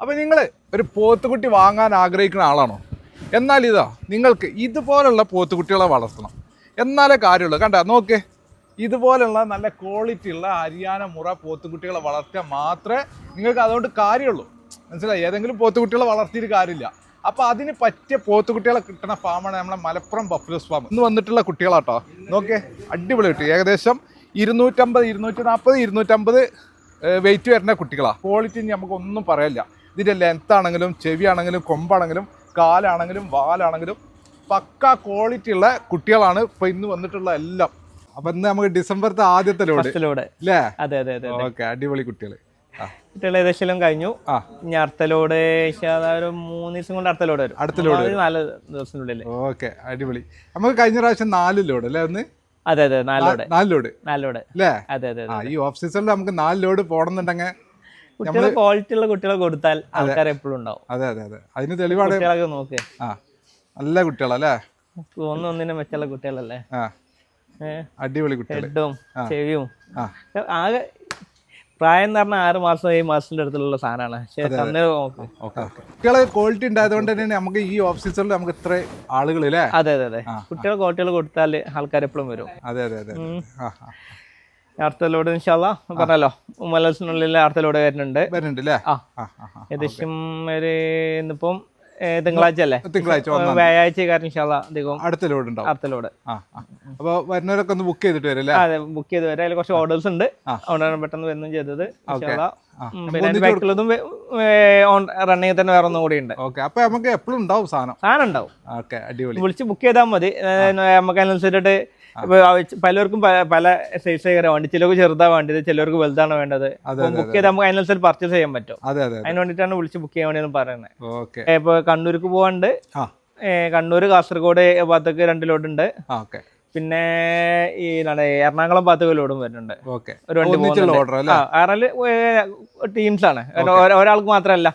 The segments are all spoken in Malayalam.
അപ്പോൾ നിങ്ങൾ ഒരു പോത്തുകുട്ടി വാങ്ങാൻ ആഗ്രഹിക്കുന്ന ആളാണോ? എന്നാൽ ഇതാ നിങ്ങൾക്ക് ഇതുപോലുള്ള പോത്തുകുട്ടികളെ വളർത്തണം. എന്നാലേ കാര്യമുള്ളൂ. കണ്ട? നോക്ക്. ഇതുപോലുള്ള നല്ല ക്വാളിറ്റി ഉള്ള ഹരിയാന മുറ പോത്തുകുട്ടികളെ വളർത്തിയാൽ മാത്രമേ നിങ്ങൾക്ക് അതുകൊണ്ട് കാര്യമുള്ളൂ. മനസ്സിലായി? ഏതെങ്കിലും പോത്തുകുട്ടികളെ വളർത്തിയിട്ട് കാര്യമില്ല. അപ്പോൾ അതിന് പറ്റിയ പോത്തുകുട്ടികളെ കിട്ടുന്ന ഫാമാണ് നമ്മളെ മലപ്പുറം ബഫ്ലോസ് ഫാം ഇന്ന് വന്നിട്ടുള്ള കുട്ടികളാട്ടോ. നോക്കേ. അടിപൊളി കിട്ടി. ഏകദേശം ഇരുന്നൂറ്റമ്പത് ഇരുന്നൂറ്റി നാൽപ്പത് ഇരുന്നൂറ്റമ്പത് വെയിറ്റ് വരുന്ന കുട്ടികളാണ് ക്വാളിറ്റി നമുക്കൊന്നും പറയില്ല. ഇതിന്റെ ലെങ്ത് ആണെങ്കിലും ചെവി ആണെങ്കിലും കൊമ്പാണെങ്കിലും കാലാണെങ്കിലും വാലാണെങ്കിലും പക്ക ക്വാളിറ്റി ഉള്ള കുട്ടികളാണ് ഇപ്പൊ ഇന്ന് വന്നിട്ടുള്ള എല്ലാം. അപ്പൊ ഇന്ന് നമുക്ക് ഡിസംബറത്തെ ആദ്യത്തെ ലോഡ് അല്ലേ അതെ അതെ അതെ ഓക്കെ അടിപൊളി കുട്ടികൾ കുട്ടികൾ ഏകദേശം കഴിഞ്ഞു. ഇനി അടുത്ത ലോഡ് ഒരു മൂന്ന് ദിവസം കൊണ്ട് അടുത്ത ലോഡ് വരും. അടുത്ത ലോഡ് നാല് ദിവസത്തിനുള്ളിൽ ഓക്കെ അടിപൊളി. നമുക്ക് കഴിഞ്ഞ പ്രാവശ്യം നാല് ലോഡ് അല്ലേ ഒന്ന് അതെ അതെ നാല് ലോഡ് നാല് ലോഡ് നാല് ലോഡ് അല്ലേ അതെ അതെ ഈ ഓഫ് സീസണിൽ നമുക്ക് നാല് ലോഡ് പോകണമെന്നുണ്ടെങ്കിൽ കുട്ടികൾ ക്വാളിറ്റി ഉള്ള കുട്ടികളെ കൊടുത്താൽ ആൾക്കാർ എപ്പോഴും ഉണ്ടാവും. അതെ അതെ അതെ. അതിന് തെളിവാണ് കുട്ടികളൊക്കെ നോക്ക്. ആ നല്ല കുട്ടികളല്ലേ? ഒന്നൊന്നിനെ മെച്ചുള്ള കുട്ടികളല്ലേ? അടിപൊളി കുട്ടികൾ ഹെഡും ചെവിയും. ആകെ പ്രായം എന്ന് പറഞ്ഞാൽ ആറ് മാസം ഏഴ് മാസത്തിന്റെ അടുത്തുള്ള സാധനമാണ്. കുട്ടികളെ ക്വാളിറ്റി ഉണ്ടായതുകൊണ്ട് തന്നെ നമുക്ക് ഈ ഓഫ് സീസണിൽ നമുക്ക് ഇത്ര ആളുകൾ അല്ലേ അതെ അതെ അതെ. കുട്ടികളെ ക്വാളിറ്റികൾ കൊടുത്താൽ ആൾക്കാർ എപ്പോഴും വരും. അതെ അതെ അതെ അടുത്ത ലോഡ് ഇൻഷാല്ല പറഞ്ഞല്ലോ. മലസിനുള്ളിൽ അടുത്ത ലോഡ് വരുന്നുണ്ട് വരുന്നുണ്ട് അല്ലേ ഏകദേശം ഒരു ഇന്നിപ്പം തിങ്കളാഴ്ച അല്ലേ? തിങ്കളാഴ്ച വ്യാഴാഴ്ച കാരണം ഇൻഷാല്ല അധികം അടുത്ത ലോഡ് ഉണ്ടാവും അടുത്ത ലോഡ് ആ ആ. അപ്പോൾ വരുന്നവരൊക്കെ ഒന്ന് ബുക്ക് ചെയ്തിട്ട് വരും അതെ ബുക്ക് ചെയ്ത് വരാം. അതിൽ കുറച്ച് ഓർഡേഴ്സ് ഉണ്ട്. അതുകൊണ്ടാണ് പെട്ടെന്ന് വരുന്നതും ചെയ്തത് ഓൺ റണ്ണിങ് തന്നെ വേറെ ഒന്നും കൂടി ഉണ്ട്. ഓക്കെ. അപ്പോൾ നമുക്ക് എപ്പോഴും ഉണ്ടാവും സാധനം. സാധനം ഉണ്ടാവും. ഓക്കെ അടിപൊളി. വിളിച്ച് ബുക്ക് ചെയ്താൽ മതി. നമുക്ക് അതിനനുസരിച്ചിട്ട് പലർക്കും പല സൈസ് വേണ്ടി ചിലർക്ക് ചെറുതാ വേണ്ടത് ചിലർക്ക് വലുതാണ് വേണ്ടത്. ബുക്ക് ചെയ്താൽ നമുക്ക് അതിനനുസരിച്ച് പർച്ചേസ് ചെയ്യാൻ പറ്റും. അതെ അതെ അതിന് വേണ്ടിട്ടാണ് വിളിച്ച് ബുക്ക് ചെയ്യാൻ വേണ്ടി പറയുന്നത്. ഇപ്പൊ കണ്ണൂർക്ക് പോകാണ്ട് കണ്ണൂർ കാസർഗോഡ് ഭാഗത്തേക്ക് രണ്ട് ലോഡ് ഉണ്ട് ആ ഓക്കെ. പിന്നെ ഈ എറണാകുളം ഭാഗത്തേക്ക് ലോഡും വരുന്നുണ്ട്. ഓക്കെ ഒരു വണ്ടി ടീംസ് ആണ്. ഒരാൾക്ക് മാത്രമല്ല.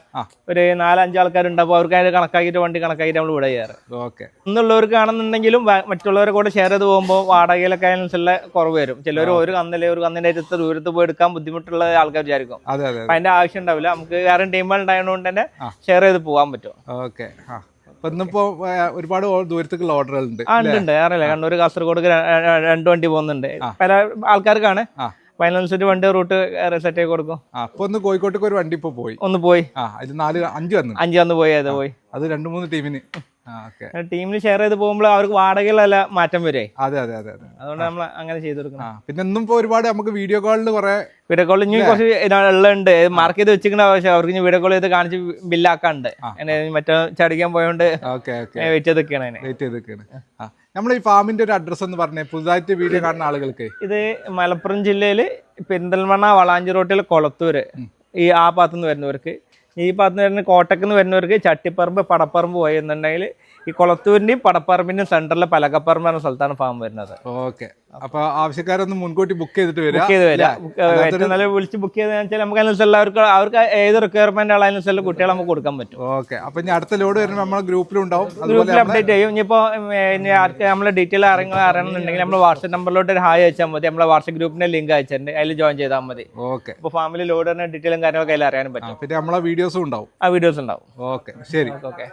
ഒരു നാലഞ്ച് ആൾക്കാരുണ്ട് അപ്പോൾ അവർക്ക് അതിന് കണക്കാക്കിയിട്ട് വണ്ടി കണക്കാക്കിയിട്ട് നമ്മൾ ഇവിടെ ചെയ്യാറ് ഓക്കെ ഒന്നുള്ളവർക്ക് ആണെന്നുണ്ടെങ്കിലും മറ്റുള്ളവരെ കൂടെ ഷെയർ ചെയ്ത് പോകുമ്പോൾ വാടകയിലൊക്കെ അതിനനുസരിച്ചുള്ള കുറവ് വരും. ചിലർ ഒരു കന്നിലെ ഒരു കന്നിന്റെ അടുത്ത് ദൂരത്ത് പോയി എടുക്കാൻ ബുദ്ധിമുട്ടുള്ള ആൾക്കാർ വിചാരിക്കും. അപ്പൊ അതിന്റെ ആവശ്യം ഉണ്ടാവില്ല. നമുക്ക് വേറെ ടീമുകൾ ഉണ്ടായതുകൊണ്ട് തന്നെ ഷെയർ ചെയ്ത് പോകാൻ പറ്റും. ഓക്കെ ഇന്നിപ്പോ ഒരുപാട് ദൂരത്തേക്കുള്ള ഓർഡറുകൾ ഉണ്ട് അറിയില്ല കണ്ണൂർ കാസർഗോഡ് രണ്ട് വണ്ടി പോകുന്നുണ്ട്. പല ആൾക്കാർക്കാണ്. ഫൈനൽസിന്റെ വണ്ടി റൂട്ട് സെറ്റ് ആയി കൊടുക്കും. അപ്പൊ ഒന്ന് കോഴിക്കോട്ടേക്ക് ഒരു വണ്ടി ഇപ്പൊ പോയി. ഒന്ന് പോയി. അതിൽ നാല് അഞ്ച് വന്നു. അഞ്ച് വന്ന് പോയി അത് പോയി. അത് രണ്ട് മൂന്ന് ടീമിന്. ടീമിൽ ഷെയർ ചെയ്ത് പോകുമ്പോൾ അവർക്ക് വാടകയിലല്ല മാറ്റം വരെ. അതെ അതെ അതെ അതെ. അതുകൊണ്ട് നമ്മൾ അങ്ങനെ ചെയ്തു കൊടുക്കണം. പിന്നെ ഇന്നും ഇപ്പോൾ ഒരുപാട് നമുക്ക് വീഡിയോ കോളിൽ കുറെ വീഡിയോ കോളിൽ ഇനി കുറച്ച് ഉണ്ട് മാർക്ക് ചെയ്ത് വെച്ചിരിക്കുന്ന ആവശ്യം അവർക്ക് ഇനി വീഡിയോ കോൾ ചെയ്ത് കാണിച്ച് ബില്ലാക്കാണ്ട് മറ്റോ ചടിക്കാൻ പോയോണ്ട് വെയിറ്റ് ചെയ്ത് വെയിറ്റ് ചെയ്ത് നമ്മൾ ഈ ഫാമിന്റെ ഒരു അഡ്രസ് എന്ന് പറഞ്ഞേ. പുതുതായിട്ട് വീഡിയോ കാണുന്ന ആളുകൾക്ക്. ഇത് മലപ്പുറം ജില്ലയിൽ പെരിന്തൽമണ്ണ വളാഞ്ചി റോട്ടിൽ കൊളത്തൂര്. ഈ ആ ഭാഗത്തുനിന്ന് വരുന്നവർക്ക്. ഈ ഭാഗത്തുനിന്ന് വരുന്ന കോട്ടക്കുന്ന് വരുന്നവർക്ക് ചട്ടിപ്പറമ്പ് പടപ്പറമ്പ് പോയി എന്നുണ്ടെങ്കിൽ ഈ കൊളത്തൂരിന്റെയും പടപ്പറമ്പിന്റെയും സെന്ററിലെ പലകപ്പറമ്പ് എന്ന സ്ഥലത്താണ് ഫാം വരുന്നത്. ഓക്കെ. അപ്പൊ ആവശ്യക്കാരൊന്നും മുൻകൂട്ടി ബുക്ക് ചെയ്തിട്ട് ബുക്ക് ചെയ്ത് വരാം. നല്ല വിളിച്ച് ബുക്ക് ചെയ്ത് നമുക്ക് അതിനനുസരിച്ച് അവർക്ക് അവർക്ക് ഏത് റിക്വയർമെന്റ് ഉള്ള അതിനനുസരിച്ച് കുട്ടികളെ നമുക്ക് കൊടുക്കാൻ പറ്റും. ഓക്കെ. അപ്പൊ ഇനി അടുത്ത ലോഡ് വരുമ്പോൾ നമ്മുടെ ഗ്രൂപ്പിലുണ്ടാവും ഗ്രൂപ്പിൽ അപ്ഡേറ്റ് ചെയ്യും. ഇനിയിപ്പോ ആർക്ക് നമ്മളെ ഡീറ്റെയിൽ അറിയാൻ അറിയണമെന്നുണ്ടെങ്കിൽ നമ്മൾ വാട്സ്ആപ്പ് നമ്പറിലോട്ട് ഒരു ഹായ് അയച്ചാൽ മതി. നമ്മളെ വാട്സ്ആപ്പ് ഗ്രൂപ്പിന്റെ ലിങ്ക് അയച്ചിട്ടുണ്ട്. അതിൽ ജോയിൻ ചെയ്താൽ മതി. ഓക്കെ. അപ്പൊ ഫാമിലി ലോഡ് ഡീറ്റെയിലും കാര്യങ്ങളൊക്കെ അതിൽ അറിയാനും പറ്റും. പിന്നെ നമ്മളെ വീഡിയോസും ഉണ്ടാവും. ആ വീഡിയോസ് ഉണ്ടാവും. ഓക്കെ. ശരി. ഓക്കെ.